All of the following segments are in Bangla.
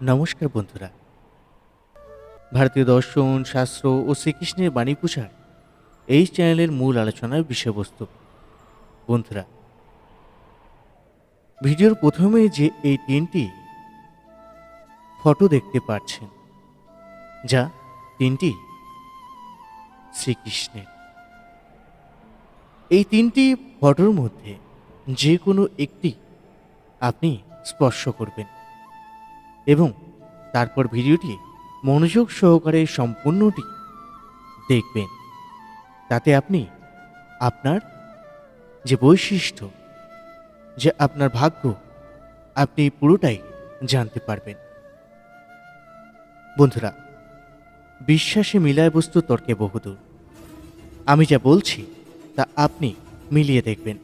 নমস্কার বন্ধুরা। ভারতীয় দর্শন, শাস্ত্র ও শ্রীকৃষ্ণের বাণী প্রচার এই চ্যানেলের মূল আলোচনার বিষয়বস্তু। বন্ধুরা, ভিডিওর প্রথমে যে এই তিনটি ফটো দেখতে পাচ্ছেন, যা তিনটি শ্রীকৃষ্ণের। এই তিনটি ফটোর মধ্যে যে কোনো একটি আপনি স্পর্শ করবেন। এবং তারপর ভিডিওটি মনোযোগ সহকারে সম্পূর্ণটি দেখবেন। তাতে আপনি আপনার যে বৈশিষ্ট্য, যে আপনার ভাগ্য, আপনি পুরোটাই জানতে পারবেন। বন্ধুরা, বিশ্বাসে মিলায় বস্তু তর্কে বহুদূর। আমি যা বলছি, তা আপনি মিলিয়ে দেখবেন।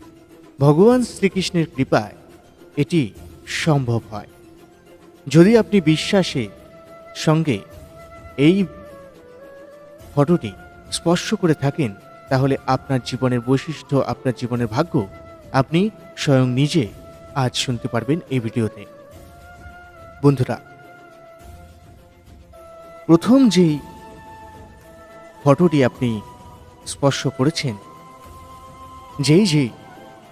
ভগবান শ্রীকৃষ্ণের কৃপায় এটি সম্ভব হয়। যদি আপনি বিশ্বাসে সঙ্গে এই ফটোটি স্পর্শ করে থাকেন, তাহলে আপনার জীবনের বৈশিষ্ট্য, আপনার জীবনের ভাগ্য আপনি স্বয়ং নিজে আজ শুনতে পারবেন এই ভিডিওতে। বন্ধুরা, প্রথম যেই ফটোটি আপনি স্পর্শ করেছেন, যেই যেই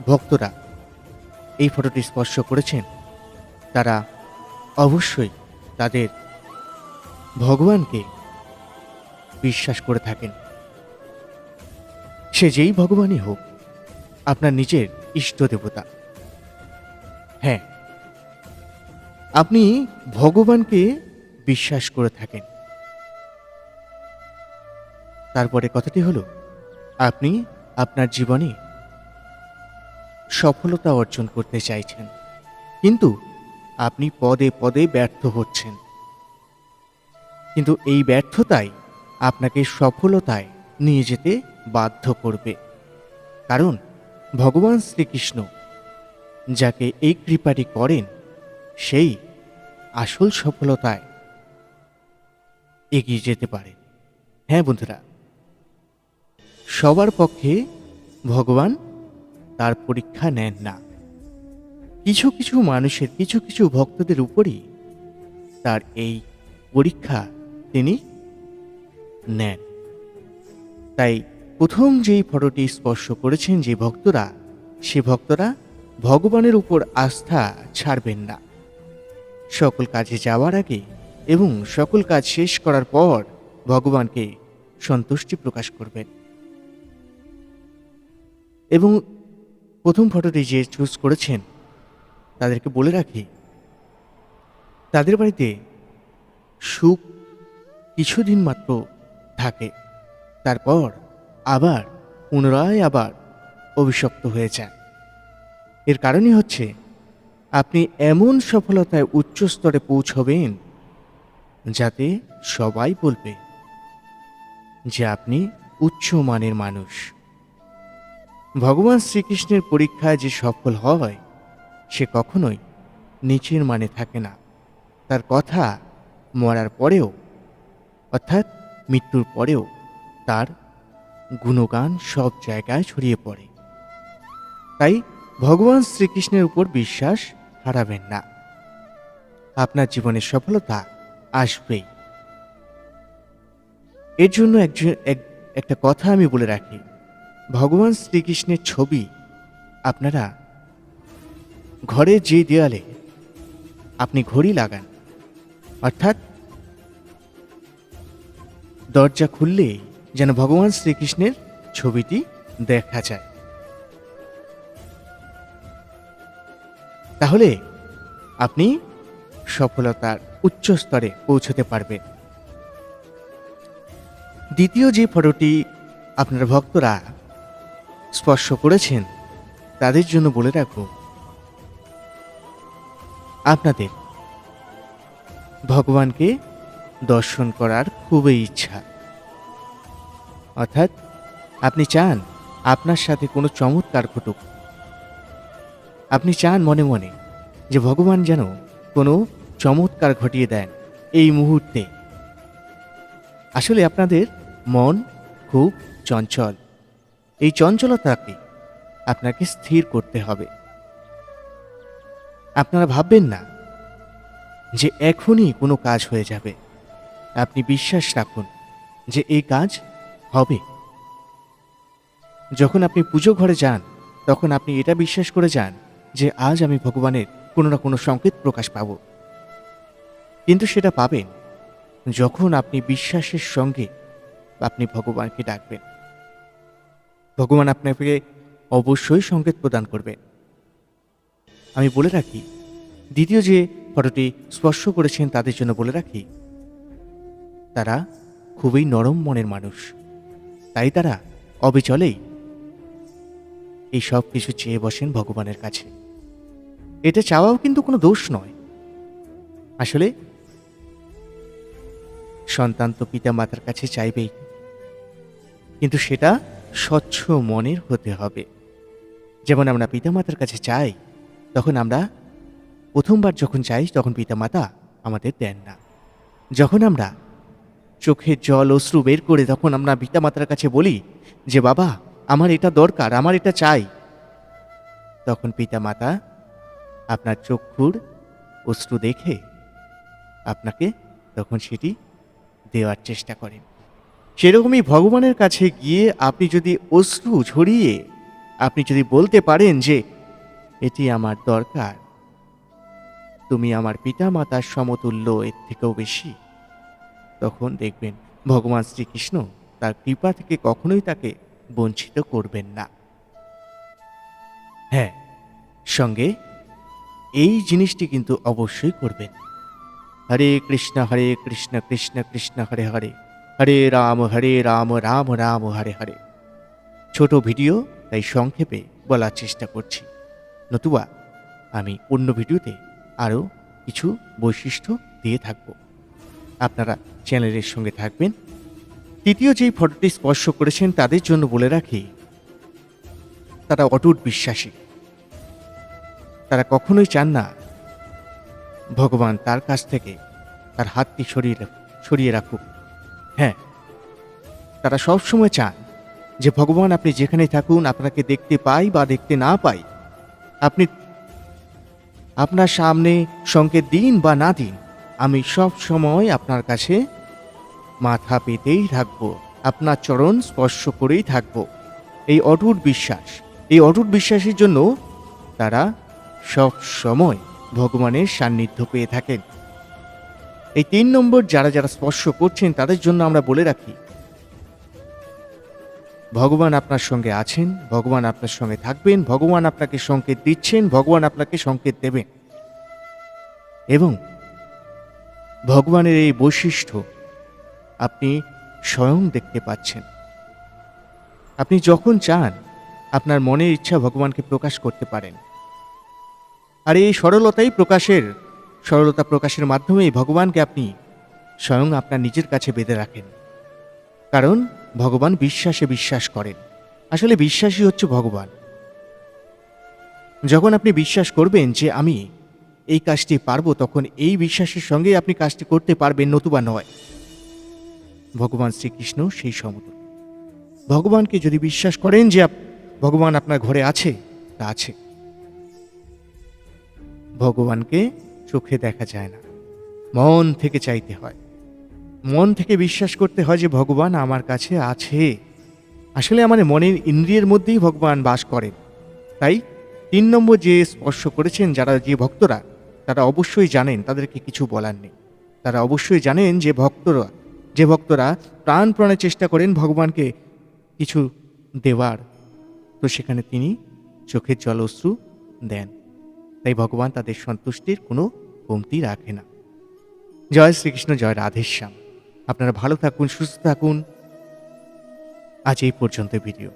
ভক্তরা এই ফটোটি স্পর্শ করেছেন, তারা অবশ্যই তাদের ভগবানকে বিশ্বাস করে থাকেন। সে যেই ভগবানই হোক, আপনার নিজের ইষ্ট দেবতা। হ্যাঁ আপনি ভগবানকে বিশ্বাস করে থাকেন। তারপরে কথাটি হলো, আপনি আপনার জীবনে সফলতা অর্জন করতে চাইছেন। কিন্তু আপনি পদে পদে ব্যর্থ হচ্ছেন। কিন্তু এই ব্যর্থতাই আপনাকে সফলতায় নিয়ে যেতে বাধ্য করবে। কারণ ভগবান শ্রীকৃষ্ণ যাকে এই কৃপাটি করেন, সেই আসল সফলতায় এগিয়ে যেতে পারে হ্যাঁ বন্ধুরা, সবার পক্ষে ভগবান তার পরীক্ষা নেন না। কিছু কিছু মানুষের, কিছু কিছু ভক্তদের উপরই তার এই পরীক্ষা তিনি নেন। তাই প্রথম যেই ফটোটি স্পর্শ করেছেন যে ভক্তরা, সে ভক্তরা ভগবানের উপর আস্থা ছাড়বেন না। সকল কাজে যাওয়ার আগে এবং সকল কাজ শেষ করার পর ভগবানকে সন্তুষ্টি প্রকাশ করবেন। এবং প্রথম ফটোটি যে চুজ করেছেন তাদেরকে বলে রাখি, তাদের বাড়িতে সুখ কিছুদিন মাত্র থাকে, তারপর আবার, পুনরায় আবার অভিশপ্ত হয়ে যায়। এর কারণই হচ্ছে, আপনি এমন সফলতায় উচ্চ স্তরে পৌঁছবেন, যাতে সবাই বলবে যে আপনি উচ্চ মানের মানুষ। ভগবান শ্রীকৃষ্ণের পরীক্ষায় যে সফল হয় সে কখনোই নিচের মানে থাকে না। তার কথা মরার পরেও, অর্থাৎ মৃত্যুর পরেও তার গুণগান সব জায়গায় ছড়িয়ে পড়ে। তাই ভগবান শ্রীকৃষ্ণের উপর বিশ্বাস হারাবেন না। আপনার জীবনের সফলতা আসবেই। এর জন্য একজন এক- একটা কথা আমি বলে রাখি। ভগবান শ্রীকৃষ্ণের ছবি আপনারা ঘরের যে দেয়ালে আপনি ঘড়ি লাগান, অর্থাৎ দরজা খুললে যেন ভগবান শ্রীকৃষ্ণের ছবিটি দেখা যায়। তাহলে আপনি সফলতার উচ্চ স্তরে পৌঁছতে পারবেন। দ্বিতীয় যে ফটোটি আপনার ভক্তরা স্পর্শ করেছেন, তাদের জন্য বলে রাখব আপনাদের। ভগবানকে দর্শন করার খুবই ইচ্ছা। অর্থাৎ আপনি চান আপনার সাথে কোনো চমৎকার ঘটুক। আপনি চান মনে মনে যে ভগবান যেন কোনো চমৎকার ঘটিয়ে দেন এই মুহূর্তে। আসলে আপনাদের মন খুব চঞ্চল। এই চঞ্চলতাকে আপনাকে স্থির করতে হবে। আপনারা ভাববেন না যে এখনই কোনো কাজ হয়ে যাবে। আপনি বিশ্বাস রাখুন যে এই কাজ হবে। যখন আপনি পুজো ঘরে যান, তখন আপনি এটা বিশ্বাস করে যান যে আজ আমি ভগবানের কোনো না কোনো সংকেত প্রকাশ পাব। কিন্তু সেটা পাবেন যখন আপনি বিশ্বাসের সঙ্গে আপনি ভগবানকে ডাকবেন। ভগবান আপনাকে অবশ্যই সংকেত প্রদান করবেন। আমি বলে রাখি। দ্বিতীয় যে ফটোটি স্পর্শ করেছেন তাদের জন্য বলে রাখি, তারা খুবই নরম মনের মানুষ। তাই তারা অবিচলেই এই সব কিছু চেয়ে বসেন ভগবানের কাছে। এটা চাওয়াও কিন্তু কোনো দোষ নয়। আসলে সন্তান তো পিতা মাতার কাছে চাইবেই। কিন্তু সেটা স্বচ্ছ মনের হতে হবে। যেমন আমরা পিতামাতার কাছে চাই তখন আমরা প্রথমবার যখন চাই তখন পিতামাতা আমাদের দেন না। যখন আমরা চোখের জল, অশ্রু বের করে তখন আমরা পিতামাতার কাছে বলি যে, বাবা, আমার এটা দরকার, আমার এটা চাই। তখন পিতামাতা আপনার চক্ষুর অশ্রু দেখে আপনাকে তখন সেটি দেওয়ার চেষ্টা করেন। সেরকমই ভগবানের কাছে গিয়ে আপনি যদি অশ্রু ঝরিয়ে, আপনি যদি বলতে পারেন যে এটি আমার দরকার। তুমি আমার পিতা মাতার সমতুল্য, এর থেকেও বেশি। তখন দেখবেন ভগবান শ্রীকৃষ্ণ তার কৃপা থেকে কখনোই তাকে বঞ্চিত করবেন না। হ্যাঁ সঙ্গে এই জিনিসটি কিন্তু অবশ্যই করবেন। হরে কৃষ্ণ হরে কৃষ্ণ কৃষ্ণ কৃষ্ণ, হরে হরে। হরে রাম হরে রাম রাম রাম, হরে হরে। ছোট ভিডিও, তাই সংক্ষেপে বলার চেষ্টা করছি। নতুবা আমি অন্য ভিডিওতে আরও কিছু বৈশিষ্ট্য দিয়ে থাকব। আপনারা চ্যানেলের সঙ্গে থাকবেন। তৃতীয় যেই ফটোটি স্পর্শ করেছেন তাদের জন্য বলে রাখি, তারা অটুট বিশ্বাসী। তারা কখনোই চান না ভগবান তার কাছ থেকে তার হাতটি সরিয়ে সরিয়ে রাখুক। হ্যাঁ তারা সবসময় চান যে ভগবান আপনি যেখানে থাকুন, আপনাকে দেখতে পাই বা দেখতে না পাই আপনি, আপনার সামনে সংকেত দিন বা না দিন, আমি সব সময় আপনার কাছে মাথা পেতেই থাকব, আপনার চরণ স্পর্শ করেই থাকব। এই অটুট বিশ্বাস, এই অটুট বিশ্বাসের জন্য তারা সব সময় ভগবানের সান্নিধ্য পেয়ে থাকেন। এই তিন নম্বর যারা যারা স্পর্শ করছেন, তাদের জন্য আমরা বলে রাখি ভগবান আপনার সঙ্গে আছেন, ভগবান আপনার সঙ্গে থাকবেন, ভগবান আপনাকে সংকেত দিচ্ছেন, ভগবান আপনাকে সংকেত দেবেন। এবং ভগবানের এই বৈশিষ্ট্য আপনি স্বয়ং দেখতে পাচ্ছেন। আপনি যখন চান, আপনার মনের ইচ্ছা ভগবানকে প্রকাশ করতে পারেন। আর এই সরলতাই প্রকাশের, সরলতা প্রকাশের মাধ্যমেই ভগবানকে আপনি স্বয়ং আপনার নিজের কাছে বেঁধে রাখেন। কারণ ভগবান বিশ্বাসে বিশ্বাস করেন। আসলে বিশ্বাসই হচ্ছে ভগবান। যখন আপনি বিশ্বাস করবেন যে আমি এই কাজটি পারব, তখন এই বিশ্বাসের সঙ্গে আপনি কাজটি করতে পারবেন, নতুবা নয়। ভগবান শ্রীকৃষ্ণ সেই সমতুল ভগবানকে যদি বিশ্বাস করেন যে ভগবান আপনার ঘরে আছে, তা আছে। ভগবানকে চোখে দেখা যায় না। মন থেকে চাইতে হয়। মন থেকে বিশ্বাস করতে হয় যে ভগবান আমার কাছে আছে। আসলে আমার মনের ইন্দ্রিয়ের মধ্যেই ভগবান বাস করেন তাই তিন নম্বর যে স্পর্শ করেছেন যারা যে ভক্তরা, তারা অবশ্যই জানেন, তাদেরকে কিছু বলার নেই। তারা অবশ্যই জানেন যে ভক্তরা যে ভক্তরা প্রাণপ্রাণে চেষ্টা করেন ভগবানকে কিছু দেওয়ার। তো সেখানে তিনি চোখের জল অশ্রু দেন। তাই ভগবান তাদের সন্তুষ্টির কোনো কমতি রাখে না। জয় শ্রীকৃষ্ণ, জয় রাধেশ্যাম। আপনারা ভালো থাকুন সুস্থ থাকুন। আজ এই পর্যন্ত ভিডিও।